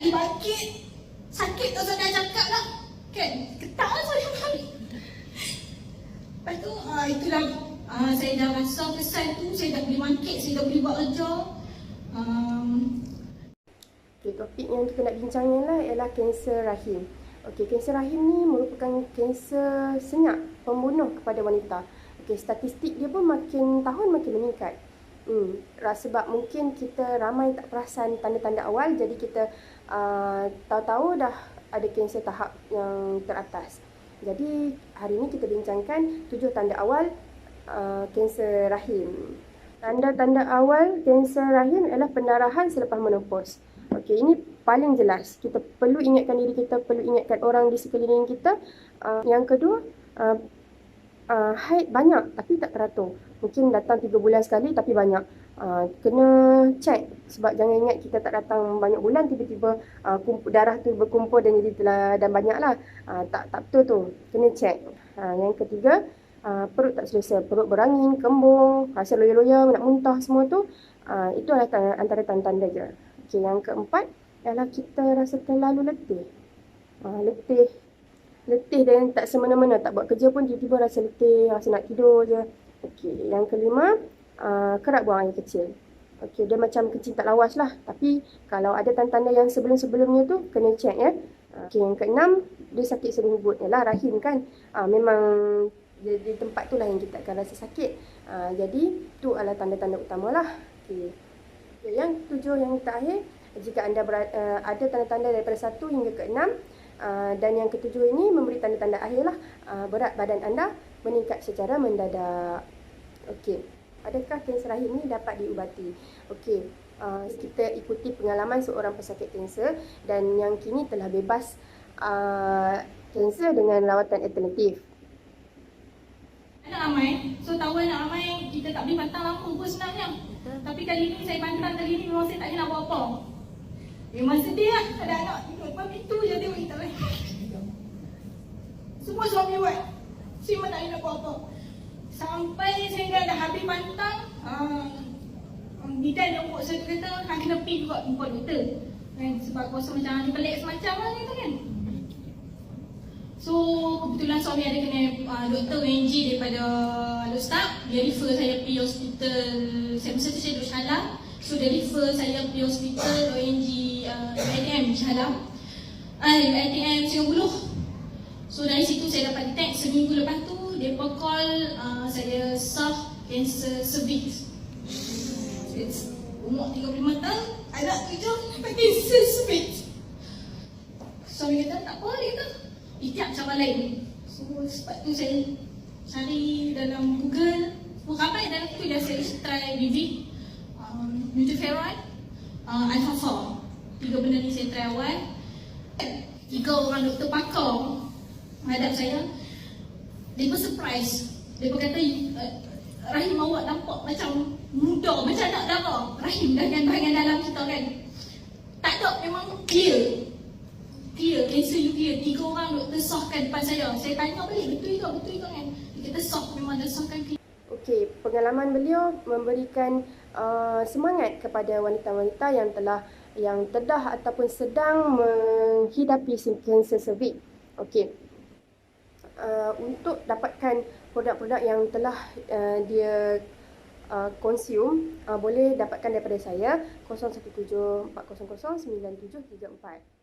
Bangkit. Sakit tu saya dah cakap lah. Kan? Ketak lah saya balik. Lepas tu, ah, itulah. Ah, saya dah rasa kesan tu. Saya dah boleh bangkit. Saya dah boleh buat kerja. Um, Okay, topik yang kita nak bincangnya lah ialah kanser rahim. Okey, kanser rahim ni merupakan kanser senyap pembunuh kepada wanita. Okey, statistik dia pun makin tahun makin meningkat. Hmm, sebab mungkin kita ramai tak perasan tanda-tanda awal jadi kita uh, tahu-tahu dah ada kanser tahap yang teratas. Jadi hari ini kita bincangkan tujuh tanda awal uh, kanser rahim. Tanda-tanda awal kanser rahim ialah pendarahan selepas menopause. Okey, ini paling jelas. Kita perlu ingatkan diri kita, perlu ingatkan orang di sekeliling kita. Uh, yang kedua, uh, uh, haid banyak tapi tak teratur. Mungkin datang 3 bulan sekali tapi banyak. Uh, kena check sebab jangan ingat kita tak datang banyak bulan tiba-tiba uh, darah tu berkumpul dan jadi telah dan banyaklah. Uh, tak tak betul tu. Kena check. Uh, yang ketiga, uh, perut tak selesa, perut berangin, kembung, rasa loya-loya, nak muntah semua tu. Uh, itu adalah tanda, antara tanda-tanda je. Okey, yang keempat ialah kita rasa terlalu letih. Uh, letih. Letih dan tak semena-mena. Tak buat kerja pun tiba-tiba rasa letih, rasa nak tidur je. Okey, yang kelima, uh, kerap buang air kecil. Okey, dia macam kecil tak lawas lah. Tapi kalau ada tanda-tanda yang sebelum-sebelumnya tu, kena check ya. Okey, yang keenam, dia sakit serubut. Yalah, rahim kan. Uh, memang di, di tempat tu lah yang kita akan rasa sakit. Uh, jadi, tu adalah tanda-tanda utama lah. Okey. Yang tujuh yang terakhir, jika anda ber, uh, ada tanda-tanda daripada satu hingga ke enam uh, dan yang ketujuh ini memberi tanda-tanda akhir lah uh, berat badan anda meningkat secara mendadak. Okey, adakah kanser rahim ini dapat diubati? Okey, uh, kita ikuti pengalaman seorang pesakit kanser dan yang kini telah bebas uh, kanser dengan rawatan alternatif. anak ramai. So tahu anak ramai, kita tak boleh pantang lama pun sebenarnya. Tapi kali ni saya pantang kali ni memang saya tak nak buat apa. Memang sedih lah. Ada anak depan pintu je tengok kita. Semua suami buat. Memang tak nak buat apa. Sampai saya dah, habis pantang. Uh, Bidan yang buat saya kata, kan kena pergi juga jumpa doktor. Kan? Sebab kuasa macam ada pelik semacam lah gitu kan. So kebetulan suami ada kena uh, doktor UNG daripada Lustak Dia refer saya pergi hospital Saya masa tu saya duduk Shalah So dia refer saya pergi hospital UNG uh, ITM Shalah uh, ITM Singapura So dari situ saya dapat detect seminggu lepas tu Dia call uh, saya sah cancer cervix It's umur 35 tahun Anak tujuh dapat cancer cervix Suami kata tak apa dia kata Itiap cara lain. So sebab tu saya cari dalam Google Oh ramai dalam tu dah saya try BV um, Nutriferrite uh, Alpha 4 Tiga benda ni saya try awal. Tiga orang doktor pakar Menghadap saya Dia surprise Dia kata uh, Rahim awak nampak macam muda Macam nak darah Rahim dengan bahagian dalam kita kan Tak ada memang clear clear, cancer you clear. Tiga orang doktor sahkan depan saya. Saya tanya balik, betul ke? Betul ke kan? Dia kata sah, memang dah sahkan clear. Okey, pengalaman beliau memberikan uh, semangat kepada wanita-wanita yang telah yang tedah ataupun sedang menghidapi kanser cervix. Okey. Uh, untuk dapatkan produk-produk yang telah uh, dia uh, consume, uh, boleh dapatkan daripada saya 017 400 9734.